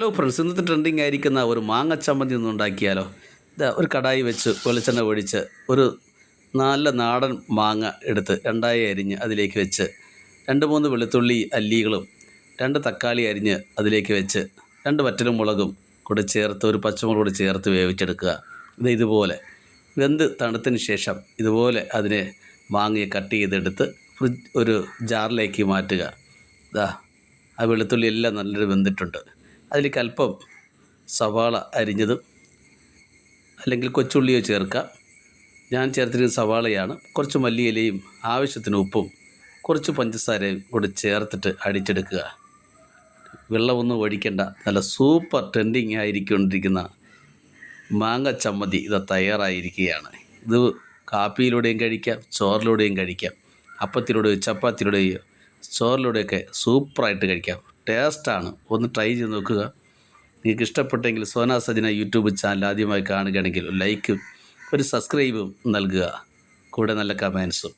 Hello friends ഇന്നത്തെ trending ആയിരിക്കുന്ന ഒരു മാങ്ങ ചമ്മന്തി ഒന്ന് ഉണ്ടാക്കിയാലോ? ഇതാ ഒരു കടായി വെച്ച് വെളിച്ചെണ്ണ ഒഴിച്ച് ഒരു നല്ല നാടൻ മാങ്ങ എടുത്ത് രണ്ടായി അരിഞ്ഞ് അതിലേക്ക് വെച്ച് രണ്ട് മൂന്ന് വെളുത്തുള്ളി അല്ലികളും രണ്ട് തക്കാളി അരിഞ്ഞ് അതിലേക്ക് വെച്ച് രണ്ട് വറ്റലും മുളകും കൂടെ ചേർത്ത് ഒരു പച്ചമുളക് കൂടെ ചേർത്ത് വേവിച്ചെടുക്കുക. ഇത് ഇതുപോലെ വെന്ത് തണുത്തിന് ശേഷം ഇതുപോലെ അതിനെ മാങ്ങയെ കട്ട് ചെയ്തെടുത്ത് ഫ്രിഡ്ജ് ഒരു ജാറിലേക്ക് മാറ്റുക. ഇതാ ആ വെളുത്തുള്ളി എല്ലാം നല്ലൊരു വെന്തിട്ടുണ്ട്. അതിലേക്ക് അല്പം സവാള അരിഞ്ഞത് അല്ലെങ്കിൽ കൊച്ചുള്ളിയോ ചേർക്കാം. ഞാൻ ചേർത്തിരിക്കുന്ന സവാളയാണ്. കുറച്ച് മല്ലിയിലയും ആവശ്യത്തിന് ഉപ്പും കുറച്ച് പഞ്ചസാരയും കൂടി ചേർത്തിട്ട് അടിച്ചെടുക്കുക. വെള്ളമൊന്നും ഒഴിക്കേണ്ട. നല്ല സൂപ്പർ ട്രെൻഡിങ് ആയിരിക്കൊണ്ടിരിക്കുന്ന മാങ്ങ ചമ്മതി ഇത് തയ്യാറായിരിക്കുകയാണ്. ഇത് കാപ്പിയിലൂടെയും കഴിക്കാം ചോറിലൂടെയും കഴിക്കാം അപ്പത്തിലൂടെയോ ചപ്പാത്തിലൂടെയോ ചോറിലൂടെയൊക്കെ സൂപ്പറായിട്ട് കഴിക്കാം. ടേസ്റ്റാണ്. ഒന്ന് ട്രൈ ചെയ്ത് നോക്കുക. നിങ്ങൾക്ക് ഇഷ്ടപ്പെട്ടെങ്കിൽ സോന സജന യൂട്യൂബ് ചാനൽ ആദ്യമായി കാണുകയാണെങ്കിൽ ലൈക്കും ഒരു സബ്സ്ക്രൈബും നൽകുക. കൂടെ നല്ല കമൻസും.